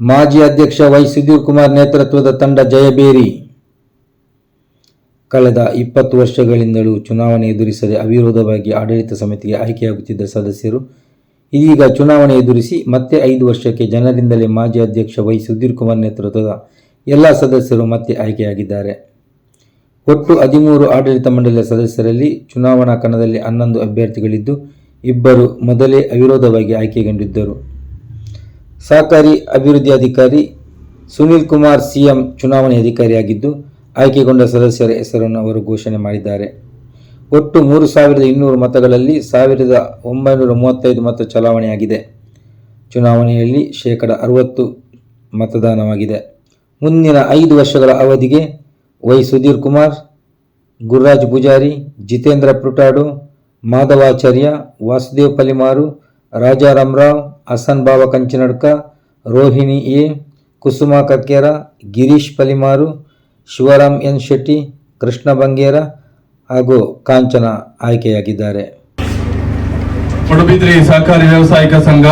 ಮಾಜಿ ಅಧ್ಯಕ್ಷ ವೈ ಸುಧೀರ್ ಕುಮಾರ್ ನೇತೃತ್ವದ ತಂಡ ಜಯಬೇರಿ ಕಳೆದ ಇಪ್ಪತ್ತು ವರ್ಷಗಳಿಂದಲೂ ಚುನಾವಣೆ ಎದುರಿಸದೆ ಅವಿರೋಧವಾಗಿ ಆಡಳಿತ ಸಮಿತಿಗೆ ಆಯ್ಕೆಯಾಗುತ್ತಿದ್ದ ಸದಸ್ಯರು ಇದೀಗ ಚುನಾವಣೆ ಎದುರಿಸಿ ಮತ್ತೆ ಐದು ವರ್ಷಕ್ಕೆ ಜನರಿಂದಲೇ ಮಾಜಿ ಅಧ್ಯಕ್ಷ ವೈ ಸುಧೀರ್ ಕುಮಾರ್ ನೇತೃತ್ವದ ಎಲ್ಲ ಸದಸ್ಯರು ಮತ್ತೆ ಆಯ್ಕೆಯಾಗಿದ್ದಾರೆ. ಒಟ್ಟು ಹದಿಮೂರು ಆಡಳಿತ ಮಂಡಳಿಯ ಸದಸ್ಯರಲ್ಲಿ ಚುನಾವಣಾ ಕಣದಲ್ಲಿ ಹನ್ನೊಂದು ಅಭ್ಯರ್ಥಿಗಳಿದ್ದು, ಇಬ್ಬರು ಮೊದಲೇ ಅವಿರೋಧವಾಗಿ ಆಯ್ಕೆಗೊಂಡಿದ್ದರು. ಸಹಕಾರಿ ಅಭಿವೃದ್ಧಿ ಅಧಿಕಾರಿ ಸುನೀಲ್ ಕುಮಾರ್ ಸಿಎಂ ಚುನಾವಣೆ ಅಧಿಕಾರಿಯಾಗಿದ್ದು, ಆಯ್ಕೆಗೊಂಡ ಸದಸ್ಯರ ಹೆಸರನ್ನು ಅವರು ಘೋಷಣೆ ಮಾಡಿದ್ದಾರೆ. ಒಟ್ಟು ಮೂರು ಸಾವಿರದ ಇನ್ನೂರು ಮತಗಳಲ್ಲಿ ಸಾವಿರದ ಒಂಬೈನೂರ ಮೂವತ್ತೈದು ಮತ ಚಲಾವಣೆಯಾಗಿದೆ. ಚುನಾವಣೆಯಲ್ಲಿ ಶೇಕಡ ಅರವತ್ತು ಮತದಾನವಾಗಿದೆ. ಮುಂದಿನ ಐದು ವರ್ಷಗಳ ಅವಧಿಗೆ Y Sudhir Kumar, Gururaj Pujari, Jitendra Putadu, Madhavacharya, Vasudev Palimaru, Rajaram Rao Hasan Baba Kanchinadka, Rohini A, Kusuma Kakkera, Girish Palimaru, Shivaram N Shetty, Krishna Bangera ಹಾಗೂ ಕಾಂಚನ ಆಯ್ಕೆಯಾಗಿದ್ದಾರೆ. ಪಡುಬಿದ್ರಿ ಸಹಕಾರಿ ವ್ಯವಸಾಯಿಕ ಸಂಘ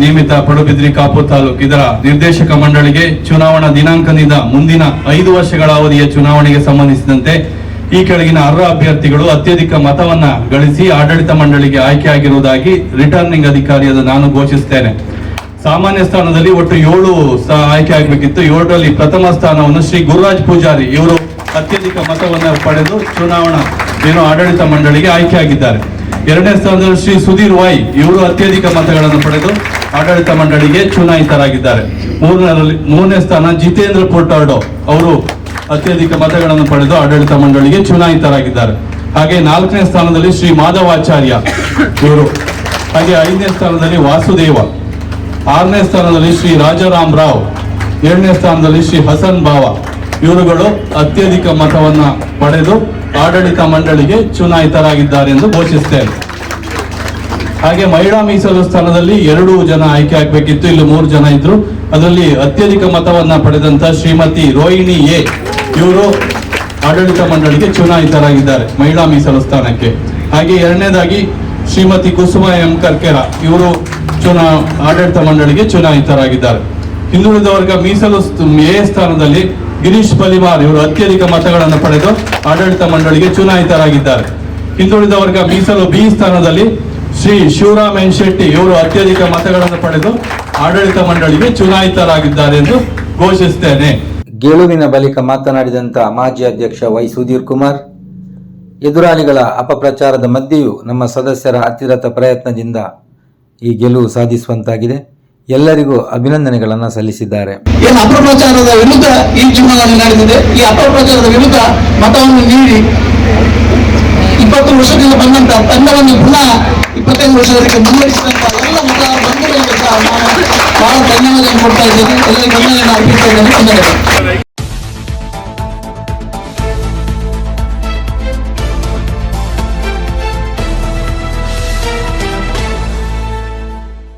ನಿಯಮಿತ ಪಡುಬಿದ್ರಿ ಕಾಪು ತಾಲೂಕು. ಇದರ ನಿರ್ದೇಶಕ ಮಂಡಳಿಗೆ ಚುನಾವಣಾ ದಿನಾಂಕದಿಂದ ಮುಂದಿನ ಐದು ವರ್ಷಗಳ ಅವಧಿಯ ಚುನಾವಣೆಗೆ ಸಂಬಂಧಿಸಿದಂತೆ ಈ ಕೆಳಗಿನ ಅರ್ಹ ಅಭ್ಯರ್ಥಿಗಳು ಅತ್ಯಧಿಕ ಮತವನ್ನ ಗಳಿಸಿ ಆಡಳಿತ ಮಂಡಳಿಗೆ ಆಯ್ಕೆಯಾಗಿರುವುದಾಗಿ ರಿಟರ್ನಿಂಗ್ ಅಧಿಕಾರಿಯಾದ ನಾನು ಘೋಷಿಸುತ್ತೇನೆ. ಸಾಮಾನ್ಯ ಸ್ಥಾನದಲ್ಲಿ ಒಟ್ಟು ಏಳು ಆಯ್ಕೆ ಆಗಬೇಕಿತ್ತು. ಏಳರಲ್ಲಿ ಪ್ರಥಮ ಸ್ಥಾನವನ್ನು ಶ್ರೀ ಗುರುರಾಜ್ ಪೂಜಾರಿ ಇವರು ಅತ್ಯಧಿಕ ಮತವನ್ನ ಪಡೆದು ಚುನಾವಣಾ ಏನು ಆಡಳಿತ ಮಂಡಳಿಗೆ ಆಯ್ಕೆಯಾಗಿದ್ದಾರೆ. ಎರಡನೇ ಸ್ಥಾನದಲ್ಲಿ ಶ್ರೀ ಸುಧೀರ್ ವಾಯ್ ಇವರು ಅತ್ಯಧಿಕ ಮತಗಳನ್ನು ಪಡೆದು ಆಡಳಿತ ಮಂಡಳಿಗೆ ಚುನಾಯಿತರಾಗಿದ್ದಾರೆ. ಮೂರನೇ ಮೂರನೇ ಸ್ಥಾನ ಜಿತೇಂದ್ರ ಕೋಟಾರ್ಡೋ ಅವರು ಅತ್ಯಧಿಕ ಮತಗಳನ್ನು ಪಡೆದು ಆಡಳಿತ ಮಂಡಳಿಗೆ ಚುನಾಯಿತರಾಗಿದ್ದಾರೆ. ಹಾಗೆ ನಾಲ್ಕನೇ ಸ್ಥಾನದಲ್ಲಿ ಶ್ರೀ ಮಾಧವಾಚಾರ್ಯ ಇವರು. ಹಾಗೆ ಐದನೇ ಸ್ಥಾನದಲ್ಲಿ ವಾಸುದೇವ. ಆರನೇ ಸ್ಥಾನದಲ್ಲಿ ಶ್ರೀ ರಾಜಾರಾಮ್ ರಾವ್. ಏಳನೇ ಸ್ಥಾನದಲ್ಲಿ ಶ್ರೀ ಹಸನ್ ಬಾವ. ಇವರುಗಳು ಅತ್ಯಧಿಕ ಮತವನ್ನ ಪಡೆದು ಆಡಳಿತ ಮಂಡಳಿಗೆ ಚುನಾಯಿತರಾಗಿದ್ದಾರೆ ಎಂದು ಘೋಷಿಸುತ್ತೇನೆ ಹಾಗೆ ಮಹಿಳಾ ಮೀಸಲು ಸ್ಥಾನದಲ್ಲಿ ಎರಡು ಜನ ಆಯ್ಕೆ ಆಗಬೇಕಿತ್ತು. ಇಲ್ಲಿ ಮೂರು ಜನ ಇದ್ರು. ಅದರಲ್ಲಿ ಅತ್ಯಧಿಕ ಮತವನ್ನ ಪಡೆದಂತ ಶ್ರೀಮತಿ ರೋಹಿಣಿ ಎ. ಇವರು ಆಡಳಿತ ಮಂಡಳಿಗೆ ಚುನಾಯಿತರಾಗಿದ್ದಾರೆ ಮಹಿಳಾ ಮೀಸಲು ಸ್ಥಾನಕ್ಕೆ. ಹಾಗೆ ಎರಡನೇದಾಗಿ ಶ್ರೀಮತಿ ಕುಸುಮ ಎಂ ಕರ್ಕೇರ, ಇವರು ಚುನಾ, ಆಡಳಿತ ಮಂಡಳಿಗೆ ಚುನಾಯಿತರಾಗಿದ್ದಾರೆ. ಹಿಂದುಳಿದ ವರ್ಗ ಮೀಸಲು ಎ ಸ್ಥಾನದಲ್ಲಿ ಗಿರೀಶ್ ಪಲಿಮಾರ್ ಇವರು ಅತ್ಯಧಿಕ ಮತಗಳನ್ನು ಪಡೆದು ಆಡಳಿತ ಮಂಡಳಿಗೆ ಚುನಾಯಿತರಾಗಿದ್ದಾರೆ. ಹಿಂದುಳಿದ ವರ್ಗ ಮೀಸಲು ಬಿ ಸ್ಥಾನದಲ್ಲಿ ಶ್ರೀ ಶಿವರಾಮ್ ಎನ್ ಶೆಟ್ಟಿ, ಇವರು ಅತ್ಯಧಿಕ ಮತಗಳನ್ನು ಪಡೆದು ಆಡಳಿತ ಮಂಡಳಿಗೆ ಚುನಾಯಿತರಾಗಿದ್ದಾರೆ ಎಂದು ಘೋಷಿಸುತ್ತೇನೆ ಗೆಲುವಿನ ಬಳಿಕ ಮಾತನಾಡಿದಂಥ ಮಾಜಿ ಅಧ್ಯಕ್ಷ ವೈ ಸುಧೀರ್ ಕುಮಾರ್, ಎದುರಾಳಿಗಳ ಅಪಪ್ರಚಾರದ ಮಧ್ಯೆಯೂ ನಮ್ಮ ಸದಸ್ಯರ ಅತಿರಥ ಪ್ರಯತ್ನದಿಂದ ಈ ಗೆಲುವು ಸಾಧಿಸುವಂತಾಗಿದೆ. ಎಲ್ಲರಿಗೂ ಅಭಿನಂದನೆಗಳನ್ನು ಸಲ್ಲಿಸಿದ್ದಾರೆ. ಅಪಪ್ರಚಾರದ ವಿರುದ್ಧ ಈ ಚುನಾವಣೆ ನಡೆದಿದೆ? ಈ ಅಪಪ್ರಚಾರದ ವಿರುದ್ಧ ಮತವನ್ನು ನೀಡಿ ಇಪ್ಪತ್ತು ವರ್ಷದಿಂದ ಬಂದಂತ ತಂಡವನ್ನು ಪುನಃ ಇಪ್ಪತ್ತೈದು ವರ್ಷದವರೆಗೆ ಮುನ್ನಡೆಸಿದಂತ ಎಲ್ಲ ಮತದಾರ ಬಂಧುಗಳಿಗೆ ಸಹ ನಾನು ಬಹಳ ಧನ್ಯವಾದ ಕೊಡ್ತಾ ಇದ್ದೇನೆ. ಎಲ್ಲರಿಗೂ ಧನ್ಯವಾದ ಅರ್ಪಿಸ್ತಾ ಇದ್ದೇನೆ. ಧನ್ಯವಾದ